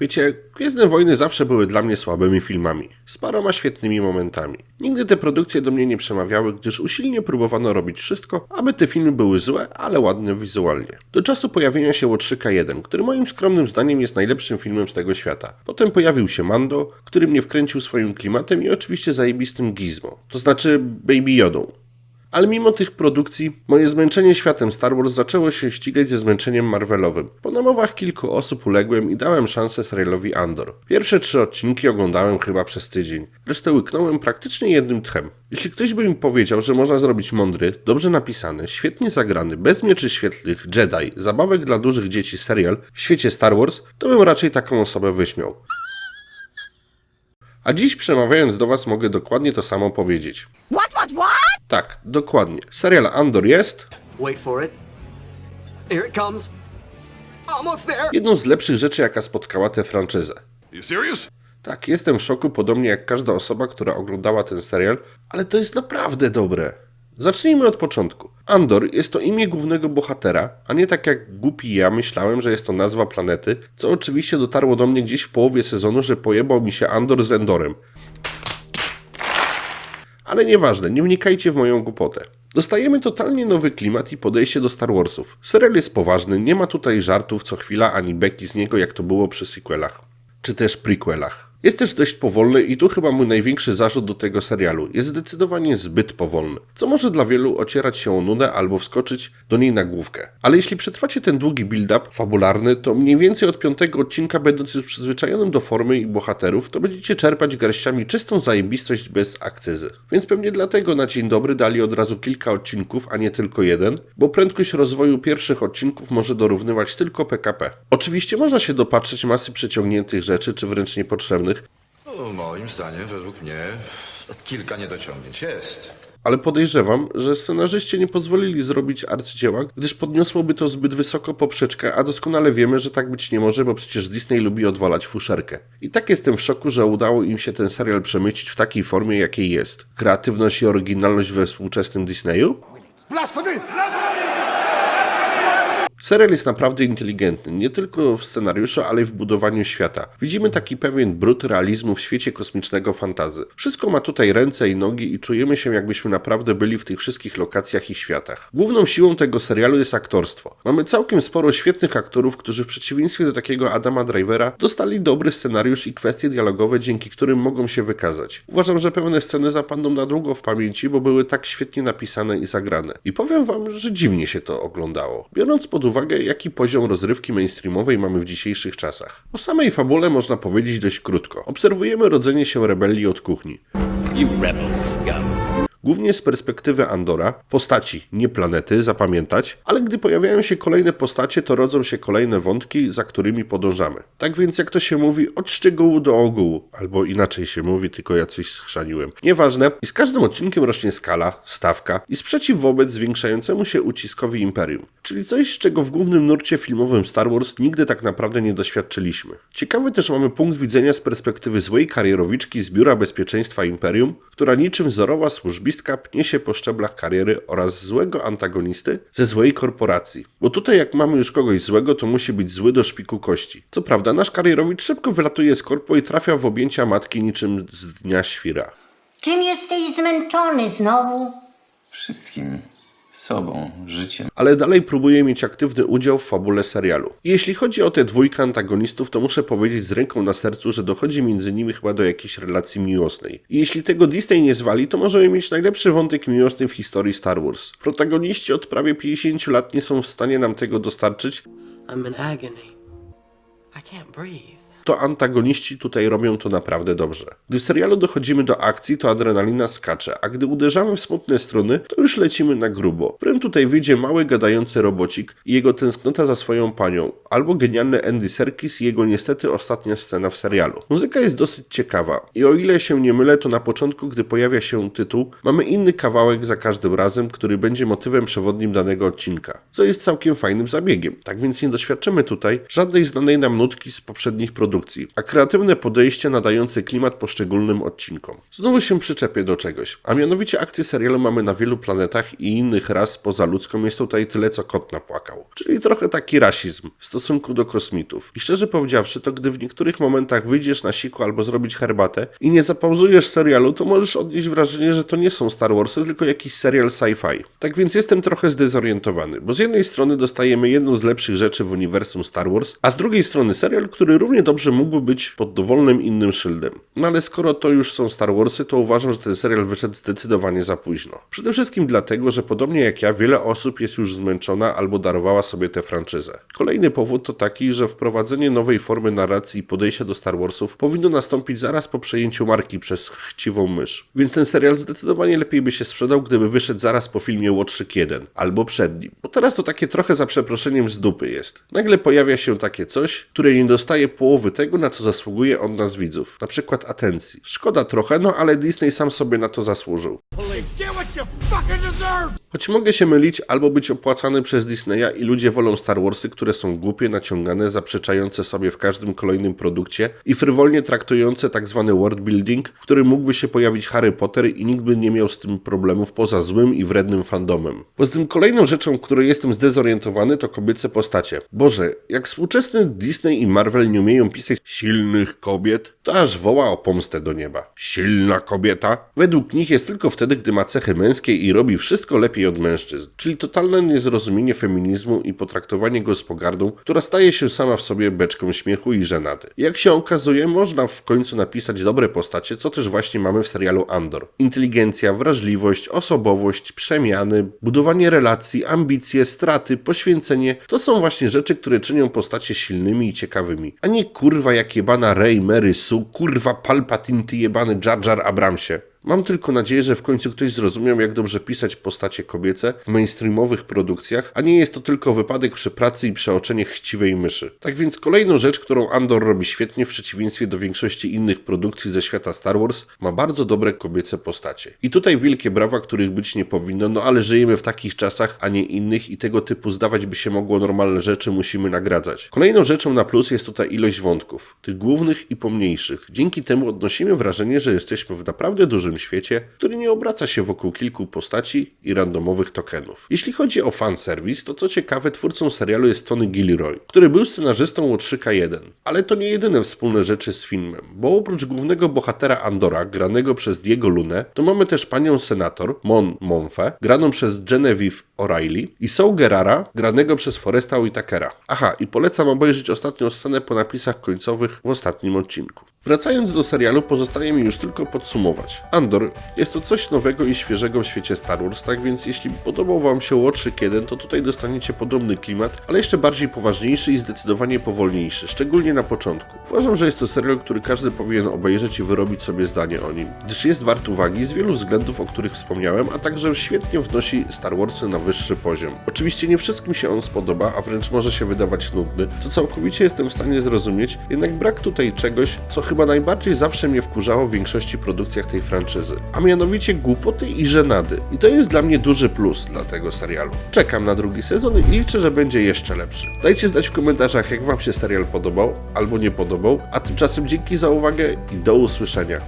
Wiecie, Gwiezdne Wojny zawsze były dla mnie słabymi filmami, z paroma świetnymi momentami. Nigdy te produkcje do mnie nie przemawiały, gdyż usilnie próbowano robić wszystko, aby te filmy były złe, ale ładne wizualnie. Do czasu pojawienia się Łotrzyka 1, który moim skromnym zdaniem jest najlepszym filmem z tego świata. Potem pojawił się Mando, który mnie wkręcił swoim klimatem i oczywiście zajebistym Gizmo, to znaczy Baby Jodą. Ale mimo tych produkcji, moje zmęczenie światem Star Wars zaczęło się ścigać ze zmęczeniem Marvelowym. Po namowach kilku osób uległem i dałem szansę serialowi Andor. Pierwsze trzy odcinki oglądałem chyba przez tydzień. Resztę łyknąłem praktycznie jednym tchem. Jeśli ktoś by mi powiedział, że można zrobić mądry, dobrze napisany, świetnie zagrany, bez mieczy świetlnych, Jedi, zabawek dla dużych dzieci serial w świecie Star Wars, to bym raczej taką osobę wyśmiał. A dziś przemawiając do Was mogę dokładnie to samo powiedzieć. Tak, dokładnie. Serial Andor jest Wait for it. Here it comes. Almost there. jedną z lepszych rzeczy, jaka spotkała tę franczyzę. You serious? Tak, jestem w szoku, podobnie jak każda osoba, która oglądała ten serial, ale to jest naprawdę dobre. Zacznijmy od początku. Andor jest to imię głównego bohatera, a nie tak jak głupi ja myślałem, że jest to nazwa planety, co oczywiście dotarło do mnie gdzieś w połowie sezonu, że pojebał mi się Andor z Endorem. Ale nieważne, nie wnikajcie w moją głupotę. Dostajemy totalnie nowy klimat i podejście do Star Warsów. Serial jest poważny, nie ma tutaj żartów co chwila ani beki z niego, jak to było przy sequelach. Czy też prequelach. Jest też dość powolny i tu chyba mój największy zarzut do tego serialu. Jest zdecydowanie zbyt powolny, co może dla wielu ocierać się o nudę albo wskoczyć do niej na główkę. Ale jeśli przetrwacie ten długi build-up fabularny, to mniej więcej od piątego odcinka, będąc już przyzwyczajonym do formy i bohaterów, to będziecie czerpać garściami czystą zajebistość bez akcyzy. Więc pewnie dlatego na dzień dobry dali od razu kilka odcinków, a nie tylko jeden, bo prędkość rozwoju pierwszych odcinków może dorównywać tylko PKP. Oczywiście można się dopatrzeć masy przeciągniętych rzeczy, czy wręcz niepotrzebnych, No, moim zdaniem, według mnie, kilka niedociągnięć jest. ale podejrzewam, że scenarzyści nie pozwolili zrobić arcydzieła, gdyż podniosłoby to zbyt wysoko poprzeczkę, a doskonale wiemy, że tak być nie może, bo przecież Disney lubi odwalać fuszerkę. I tak jestem w szoku, że udało im się ten serial przemycić w takiej formie, jakiej jest. Kreatywność i oryginalność we współczesnym Disneyu? Serial jest naprawdę inteligentny, nie tylko w scenariuszu, ale i w budowaniu świata. Widzimy taki pewien brud realizmu w świecie kosmicznego fantazy. Wszystko ma tutaj ręce i nogi i czujemy się jakbyśmy naprawdę byli w tych wszystkich lokacjach i światach. Główną siłą tego serialu jest aktorstwo. Mamy całkiem sporo świetnych aktorów, którzy w przeciwieństwie do takiego Adama Drivera dostali dobry scenariusz i kwestie dialogowe, dzięki którym mogą się wykazać. Uważam, że pewne sceny zapadną na długo w pamięci, bo były tak świetnie napisane i zagrane. I powiem wam, że dziwnie się to oglądało. Biorąc pod uwagę, jaki poziom rozrywki mainstreamowej mamy w dzisiejszych czasach. O samej fabule można powiedzieć dość krótko. Obserwujemy rodzenie się rebelii od kuchni. You rebel scum. Głównie z perspektywy Andora, postaci, nie planety, zapamiętać, ale gdy pojawiają się kolejne postacie, to rodzą się kolejne wątki, za którymi podążamy. Tak więc, jak to się mówi, od szczegółu do ogółu, albo inaczej się mówi, tylko ja coś schrzaniłem. Nieważne, i z każdym odcinkiem rośnie skala, stawka i sprzeciw wobec zwiększającemu się uciskowi Imperium, czyli coś, czego w głównym nurcie filmowym Star Wars nigdy tak naprawdę nie doświadczyliśmy. Ciekawy też mamy punkt widzenia z perspektywy złej karierowiczki z Biura Bezpieczeństwa Imperium, która niczym wzorowa służbistka pnie się po szczeblach kariery oraz złego antagonisty ze złej korporacji. Bo tutaj jak mamy już kogoś złego, to musi być zły do szpiku kości. Co prawda nasz karierowicz szybko wylatuje z korpo i trafia w objęcia matki niczym z dnia świra. Czym jesteś zmęczony znowu? Wszystkim. Sobą, życiem. ale dalej próbuje mieć aktywny udział w fabule serialu. Jeśli chodzi o tę dwójkę antagonistów, to muszę powiedzieć z ręką na sercu, że dochodzi między nimi chyba do jakiejś relacji miłosnej. I jeśli tego Disney nie zwali, to możemy mieć najlepszy wątek miłosny w historii Star Wars. Protagoniści od prawie 50 lat nie są w stanie nam tego dostarczyć, I'm in agony. I can't breathe. To antagoniści tutaj robią to naprawdę dobrze. Gdy w serialu dochodzimy do akcji, to adrenalina skacze, a gdy uderzamy w smutne struny, to już lecimy na grubo. Prym tutaj wyjdzie mały gadający robocik i jego tęsknota za swoją panią, albo genialny Andy Serkis i jego niestety ostatnia scena w serialu. Muzyka jest dosyć ciekawa i o ile się nie mylę, to na początku, gdy pojawia się tytuł, mamy inny kawałek za każdym razem, który będzie motywem przewodnim danego odcinka, co jest całkiem fajnym zabiegiem. Tak więc nie doświadczymy tutaj żadnej znanej nam nutki z poprzednich produkcji, produkcji, a kreatywne podejście nadające klimat poszczególnym odcinkom. Znowu się przyczepię do czegoś, a mianowicie akcję serialu mamy na wielu planetach i innych ras poza ludzką jest tutaj tyle co kot napłakał. Czyli trochę taki rasizm w stosunku do kosmitów. I szczerze powiedziawszy, to gdy w niektórych momentach wyjdziesz na siku albo zrobić herbatę i nie zapauzujesz serialu, to możesz odnieść wrażenie, że to nie są Star Warsy, tylko jakiś serial sci-fi. Tak więc jestem trochę zdezorientowany, bo z jednej strony dostajemy jedną z lepszych rzeczy w uniwersum Star Wars, a z drugiej strony serial, który równie dobrze mógłby być pod dowolnym innym szyldem. No ale skoro to już są Star Warsy, to uważam, że ten serial wyszedł zdecydowanie za późno. Przede wszystkim dlatego, że podobnie jak ja, wiele osób jest już zmęczona albo darowała sobie tę franczyzę. Kolejny powód to taki, że wprowadzenie nowej formy narracji i podejścia do Star Warsów powinno nastąpić zaraz po przejęciu marki przez chciwą mysz. Więc ten serial zdecydowanie lepiej by się sprzedał, gdyby wyszedł zaraz po filmie Łotrzyk 1 albo przed nim. Bo teraz to takie trochę za przeproszeniem z dupy jest. Nagle pojawia się takie coś, które nie dostaje połowy tego, na co zasługuje od nas widzów. Na przykład atencji. Szkoda trochę, no ale Disney sam sobie na to zasłużył. Choć mogę się mylić albo być opłacany przez Disneya i ludzie wolą Star Warsy, które są głupie, naciągane, zaprzeczające sobie w każdym kolejnym produkcie i frywolnie traktujące tak zwany world building, w którym mógłby się pojawić Harry Potter i nikt by nie miał z tym problemów poza złym i wrednym fandomem. Poza tym kolejną rzeczą, której jestem zdezorientowany to kobiece postacie. Boże, jak współczesny Disney i Marvel nie umieją pisać silnych kobiet, to aż woła o pomstę do nieba. Silna kobieta? Według nich jest tylko wtedy, gdy ma cechy męskie i robi wszystko lepiej od mężczyzn, czyli totalne niezrozumienie feminizmu i potraktowanie go z pogardą, która staje się sama w sobie beczką śmiechu i żenady. Jak się okazuje, można w końcu napisać dobre postacie, co też właśnie mamy w serialu Andor. Inteligencja, wrażliwość, osobowość, przemiany, budowanie relacji, ambicje, straty, poświęcenie to są właśnie rzeczy, które czynią postacie silnymi i ciekawymi. A nie kurwa jak jebana Rey, Mary Sue, kurwa Palpatine, ty jebany Jar Jar Abramsie. Mam tylko nadzieję, że w końcu ktoś zrozumiał, jak dobrze pisać postacie kobiece w mainstreamowych produkcjach, a nie jest to tylko wypadek przy pracy i przeoczenie chciwej myszy. Tak więc kolejną rzecz, którą Andor robi świetnie w przeciwieństwie do większości innych produkcji ze świata Star Wars, ma bardzo dobre kobiece postacie. I tutaj wielkie brawa, których być nie powinno, no ale żyjemy w takich czasach, a nie innych i tego typu zdawać by się mogło normalne rzeczy musimy nagradzać. Kolejną rzeczą na plus jest tutaj ilość wątków, tych głównych i pomniejszych. Dzięki temu odnosimy wrażenie, że jesteśmy w naprawdę dużym świecie, który nie obraca się wokół kilku postaci i randomowych tokenów. Jeśli chodzi o fanserwis, to co ciekawe, twórcą serialu jest Tony Gilroy, który był scenarzystą Łotrzyka 1. Ale to nie jedyne wspólne rzeczy z filmem, bo oprócz głównego bohatera Andora, granego przez Diego Lunę, to mamy też panią senator, Mon Monfe, graną przez Genevieve O'Reilly i Saul Gerrara, granego przez Foresta Whitakera. Aha, i polecam obejrzeć ostatnią scenę po napisach końcowych w ostatnim odcinku. Wracając do serialu, pozostaje mi już tylko podsumować. Jest to coś nowego i świeżego w świecie Star Wars, tak więc jeśli podobał Wam się Łotrzyk 1, to tutaj dostaniecie podobny klimat, ale jeszcze bardziej poważniejszy i zdecydowanie powolniejszy, szczególnie na początku. Uważam, że jest to serial, który każdy powinien obejrzeć i wyrobić sobie zdanie o nim, gdyż jest wart uwagi z wielu względów, o których wspomniałem, a także świetnie wnosi Star Warsy na wyższy poziom. Oczywiście nie wszystkim się on spodoba, a wręcz może się wydawać nudny, co całkowicie jestem w stanie zrozumieć, jednak brak tutaj czegoś, co chyba najbardziej zawsze mnie wkurzało w większości produkcjach tej a mianowicie głupoty i żenady. I to jest dla mnie duży plus dla tego serialu. Czekam na drugi sezon i liczę, że będzie jeszcze lepszy. Dajcie znać w komentarzach, jak Wam się serial podobał albo nie podobał, a tymczasem dzięki za uwagę i do usłyszenia.